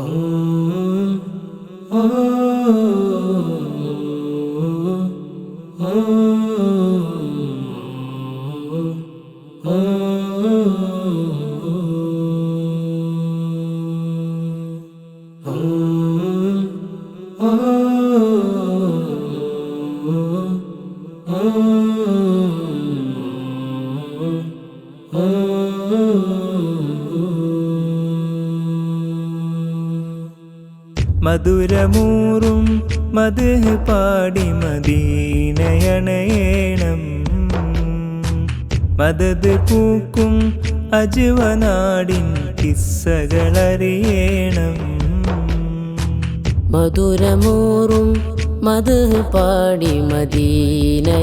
Oh മധുരമൂറും മധു പാടി മദീനയണയേണം. മദത് പൂക്കും അജുവനാടിൻ കിസ്സകളറിയേണം. മധുരമൂറും മധു പാടി മദീനയണയേണം.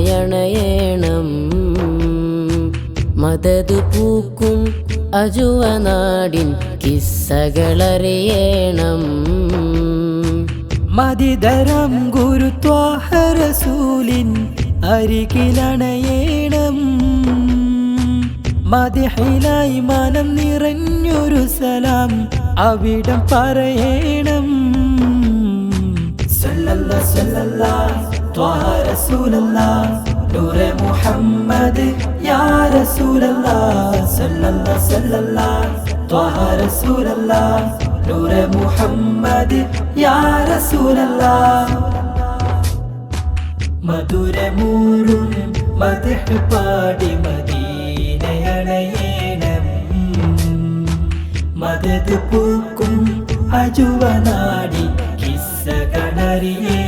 മദത് പൂക്കും അജുവനാടിൻ കിസ്സകളറിയേണം. മതിതരം ഗുരുത്വാഹരസൂലിൻ അരികിലണയേണം. മതിഹിലായി മനം നിറഞ്ഞൊരു സലാം അവിടം പറയണം. സല്ലല്ലാ സല്ലല്ലാ ത്വാഹ റസൂലല്ലാ. നൂറെ മുഹമ്മദ് യാ റസൂലല്ലാ സല്ലല്ലാ സല്ലല്ലാ ത്വാഹ റസൂലല്ലാ നൂറെ മുഹമ്മദ് യാ റസൂലല്ലാ മധുരമൂറും മധു പാടി മദീനയണയേണം മദത് പൂക്കും അജുവനാടി കിസ്സകളറിയണം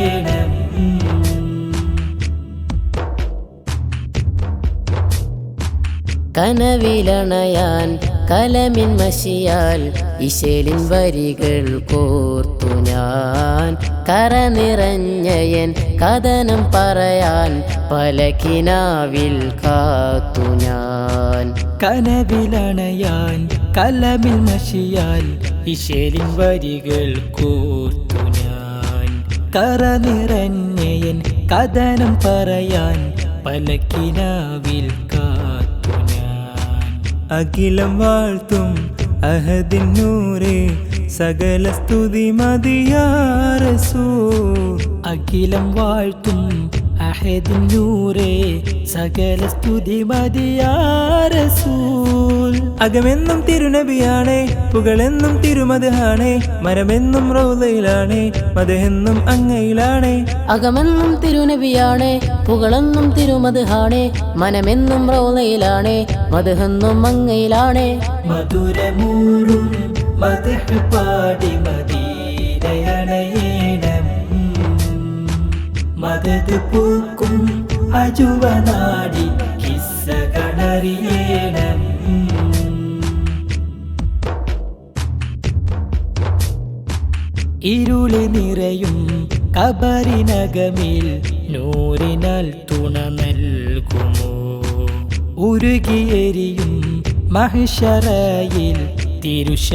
കനവിലണയാൻ കലമിൻ മഷിയാൽ ഇശലിൻ വരികൾ കോർത്തു ഞാൻ. കറ നിറഞ്ഞയൻ കഥനം പറയാൻ പലകിനാവിൽ കാത്തു ഞാൻ. കനവിലണയാൻ കലമിൽ മഷിയാൽ ഇശലിൻ വരികൾ കോർത്തു ഞാൻ. കറ നിറഞ്ഞയൻ കഥനം പറയാൻ പലകിനാവിൽ ഞാൻ അഖിലം വാഴ്ത്തും അഹദിന്നൂരേ സകല സ്തുതി മതിയാറസൂ അഖിലം വാഴ്ത്തും അഹദിന്നൂരേ സകല സ്തുതി അകമെന്നും തിരുനബിയാണേ പുകളെന്നും തിരുമതാണേ മരമെന്നും റൗലയിലാണേ മതമെന്നും അങ്ങയിലാണേ. അകമെന്നും തിരുനബിയാണേ പുകളെന്നും തിരുമതാണേ മനമെന്നും റോലയിലാണേ മധുഹെന്നും അങ്ങയിലാണേ. മധുരമൂറും മധു പാടി മതി പൂക്കും അജുവനാടി കിസ്സകളറിയണം ഇരുളി നിറയും കബറിനകമിൽ നൂറിനാൽ തുണ നൽകുമോ? ഉരുകിയെരിയും മഹിഷറയിൽ തിരുഷഫാഴത്തേകുമോ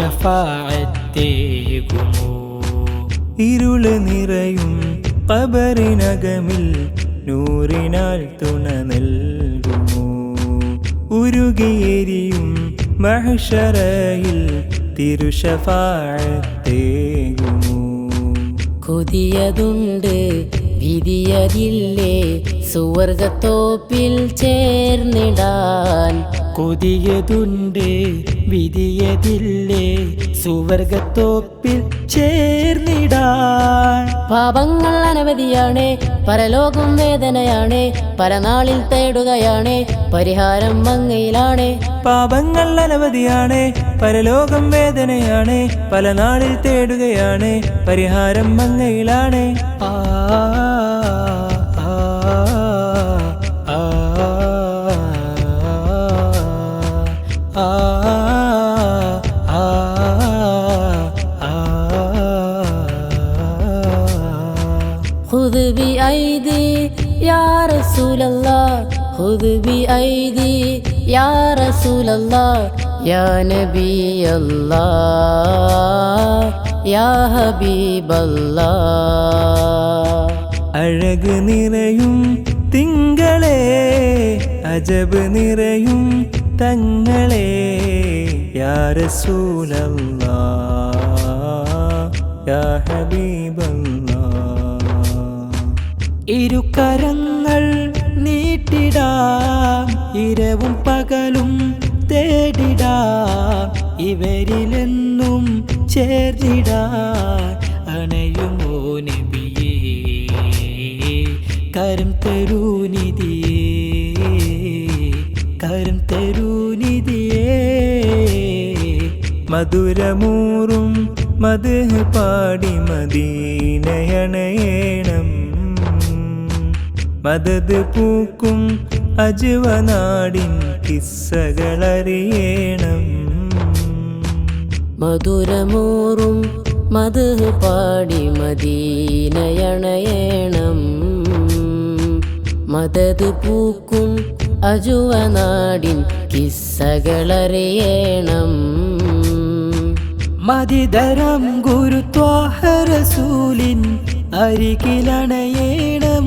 ഇരുൾ നിറയും കബറിനകമിൽ നൂറിനാൽ തുണ നൽകുമോ? ഉരുകിയെരിയും മഹഷറയിൽ തിരുഷഫാഴത്തേകുമോ? കൊതിയതുണ്ട് വിധിയതില്ലേ? സുവർഗത്തോപ്പിൽ ചേർന്നിടാൻ. കൊതിയതുണ്ട് വിധിയതില്ലേ? സുവർഗത്തോപ്പിൽ ചേർന്നിടാൻ. പാപങ്ങൾ അനവധിയാണ് പരലോകം വേദനയാണ് പരനാളിൽ തേടുകയാണ് പരിഹാരം മങ്ങയിലാണ് പാപങ്ങൾ അനവധിയാണ് പരലോകം വേദനയാണ് പല നാളിൽ തേടുകയാണ് പരിഹാരം മങ്ങയിലാണ് خذ بأيدي يا رسول الله خذ بأيدي يا رسول الله يا نبي الله يا حبيب الله അഴക് നിറയും തിങ്കളെ അജബ് നിറയും തങ്ങളെ യാരസൂലല്ലാ യാ ഹബീബല്ലാ ഇരുകരങ്ങൾ നീട്ടിടാം ഇരവും പകലും തേടിടാം ഇവരിലെന്നും ചേർന്നിടാൻ അണയുമോ നബിയേ കരം തരൂ കരം തരൂ മധുരമൂറും മധു പാടി മദീനയണയേണം. മദത് പൂക്കും അജുവനാടിൻ കിസ്സകളറിയണം. മധുരമൂറും മത് പാടി മദീനയണയണം. മദത് പൂക്കും അജുവനാടിൻ കിസ്സകളറിയണം. മതിതരം ഗുരുത്വാഹരസൂലിൻ അരികിലണയേണം.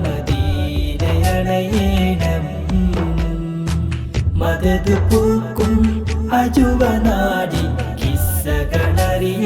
മദത് പൂക്കും അജുവനാടി കിസ്സകളറിയണം